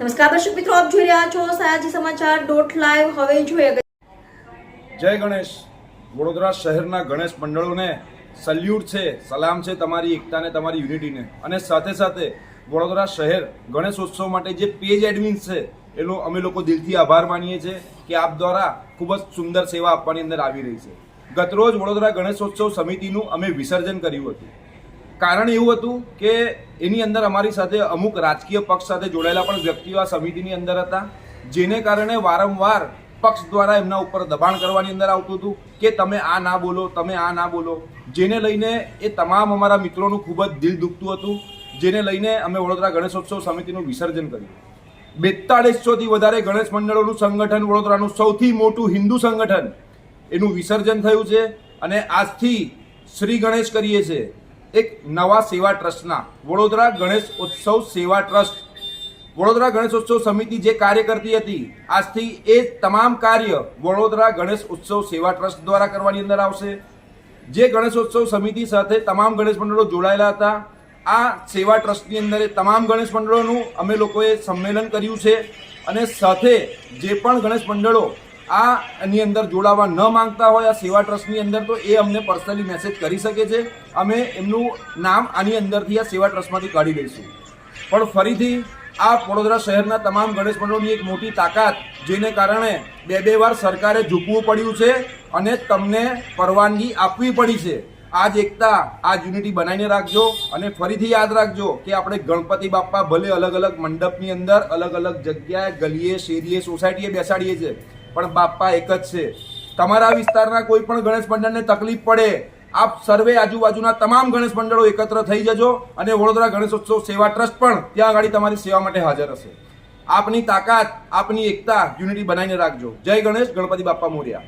નમસ્કાર દર્શક મિત્રો, આપ જોઈ રહ્યા છો સયાજી સમાચાર ડોટ લાઈવ હવે જોઈએ જય ગણેશ. વડોદરા શહેરના ગણેશ મંડળોને સલ્યુટ છે, સલામ છે તમારી એકતાને, તમારી યુનિટીને. અને સાથે સાથે વડોદરા શહેર ગણેશોત્સવ માટે જે પેજ એડમિન છે, એનો અમે લોકો દિલથી આભાર માનીએ છીએ કે આપ દ્વારા ખૂબ જ સુંદર સેવા આપવાની અંદર આવી રહી છે. ગતરોજ વડોદરા ગણેશોત્સવ સમિતિનું અમે વિસર્જન કર્યું હતું. કારણ એવું હતું કે એની અંદર અમારી સાથે અમુક રાજકીય પક્ષ સાથે જોડાયેલા પણ વ્યક્તિઓ આ સમિતિની અંદર હતા, જેને કારણે વારંવાર પક્ષ દ્વારા એમના ઉપર દબાણ કરવાની અંદર આવતું હતું કે તમે આ ના બોલો, તમે આ ના બોલો. જેને લઈને એ તમામ અમારા મિત્રોનું ખૂબ જ દિલ દુખતું હતું, જેને લઈને અમે વડોદરા ગણેશોત્સવ સમિતિનું વિસર્જન કર્યું. બેતાળીસોથી વધારે ગણેશ મંડળોનું સંગઠન વડોદરાનું સૌથી મોટું હિન્દુ સંગઠન. એનું વિસર્જન થયું છે અને આજથી શ્રી ગણેશ કરીએ છીએ. એક નવા સેવા ટ્રસ્ટના વડોદરા ગણેશ ઉત્સવ સેવા ટ્રસ્ટ. વડોદરા ગણેશોત્સવ સમિતિ જે કાર્ય કરતી હતી, આજથી એ તમામ કાર્ય વડોદરા ગણેશ ઉત્સવ સેવા ટ્રસ્ટ દ્વારા કરવાની અંદર આવશે. જે ગણેશોત્સવ સમિતિ સાથે તમામ ગણેશ મંડળો જોડાયેલા હતા, આ સેવા ટ્રસ્ટની અંદર તમામ ગણેશ મંડળોનું અમે લોકોએ સંમેલન કર્યું છે. અને સાથે જે પણ ગણેશ મંડળો આ એની અંદર જોડાવા ન માંગતા હોય આ સેવા ટ્રસ્ટની અંદર, તો એ અમને પર્સનલી મેસેજ કરી શકે છે. અમે એમનું નામ આની અંદરથી આ સેવા ટ્રસ્ટમાંથી કાઢી લઈશું. પણ ફરીથી, આ વડોદરા શહેરના તમામ ગણેશ મંડળોની એક મોટી તાકાત, જેને કારણે બે બે વાર સરકારે ઝૂકવું પડ્યું છે અને તમને પરવાનગી આપવી પડી છે. આજ એકતા આ યુનિટી બનાવીને રાખજો અને ફરીથી યાદ રાખજો કે આપણે ગણપતિ બાપ્પા ભલે અલગ અલગ મંડપની અંદર, અલગ અલગ જગ્યાએ ગલીએ, શેરીએ સોસાયટીએ બેસાડીએ છીએ પણ બાપ્પા એક જ છે. તમારા વિસ્તારના કોઈ પણ ગણેશ મંડળને તકલીફ પડે, આપ સર્વે આજુબાજુના તમામ ગણેશ મંડળો એકત્ર થઈ જજો અને વડોદરા ગણેશોત્સવ સેવા ટ્રસ્ટ પણ ત્યાં આગળ તમારી સેવા માટે હાજર હશે. આપની તાકાત, આપની એકતા યુનિટી બનાવીને રાખજો. જય ગણેશ, ગણપતિ બાપ્પા મોર્યા.